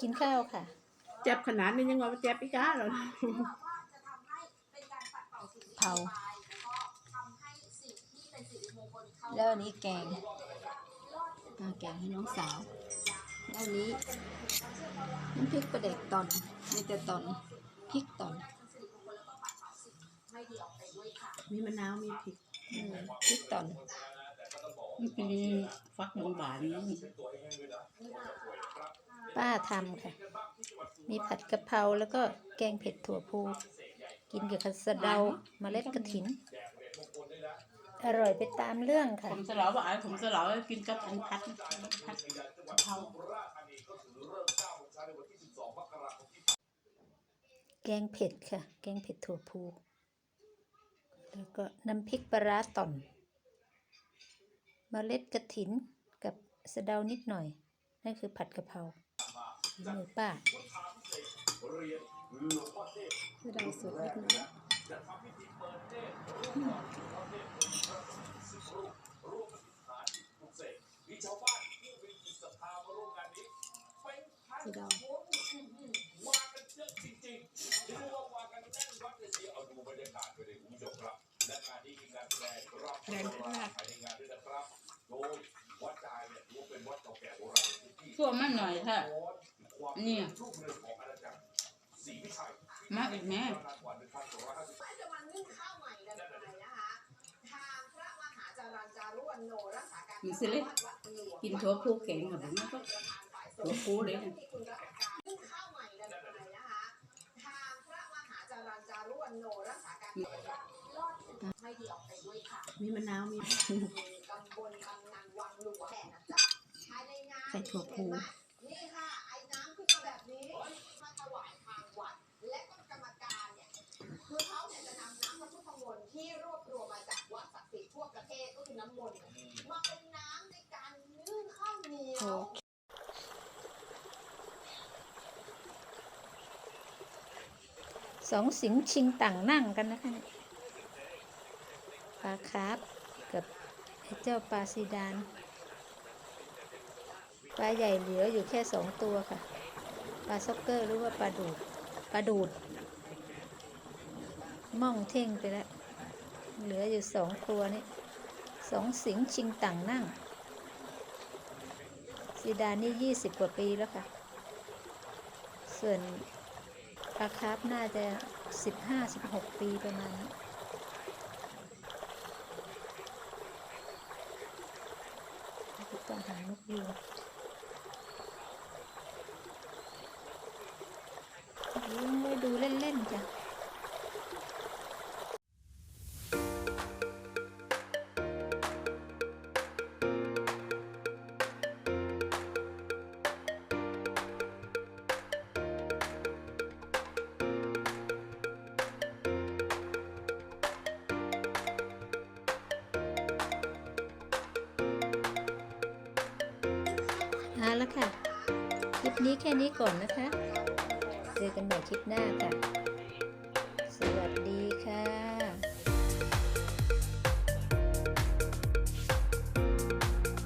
กินข้าวค่ะ เจ็บขนาดนี้ยังว่าเจ็บอีกอะเหรอเผาแล้วอันนี้แกงอ่าแกงให้น้องสาวแล้วอันนี้น้ำพริกปลาเด็กตอนมีแต่ตอนพริกตอนมีมะนาวมีพริกอืมพริกตอนมันเป็นฟักบางบานนี่ ป้าทำค่ะ มีผัดกะเพราแล้วก็แกงเผ็ดถั่วพู กินกับกระสะเดาเมล็ดกระถิน อร่อยไปตามเรื่องค่ะ ผมสลอว่าไอ้ผมสลอกินกับอันพัดพัดกะเพราแกงเผ็ดค่ะ แกงเผ็ดถั่วพู แล้วก็น้ำพริกปลาร้าต่อมเมล็ดกระถินกับสะเดานิดหน่อย นั่นคือผัดกะเพรา ฝีมือป้าสะเดาสดเล็กน้อยสะเดาแรงมากช่วมันหน่อยค่ะ นี่มาอีกแม่จะมานึ่งข้าวใหม่กันไปนะคะทางพระมหาจารัญจารุวันโนรักษาการมีสิเล็กกินทั่วผู้แข็งกับผมก็ทั่วผู้เลยนะที่คุณรักษาการนึ่งข้าวใหม่กันไปนะคะทางพระมหาจารัญจารุวั น้ำมนต์เนี่ยมาเป็นน้ำในการนึ่งข้าวเหนียวสองสิงชิงต่างนั่งกันนะคะปลาคาร์ฟกับเจ้าปลาซีดานปลาใหญ่เหลืออยู่แค่สองตัวค่ะ ปลาซ็อกเกอร์หรือว่าปลาดูด ปลาดูด ม่องเท่งไปแล้ว เหลืออยู่สองตัวนี่ สองสิงชิงต่างนั่งซีดานนี่ยี่สิบกว่าปีแล้วค่ะ ส่วนปลาคาร์ฟน่าจะสิบห้าสิบหกปีประมาณนี้ต้องหานกยูงยิงไว้ดูเล่น ๆ จ้ะ เอาละค่ะ คลิปนี้แค่นี้ก่อนนะคะ เจอกันใหม่คลิปหน้าค่ะสวัสดีค่ะ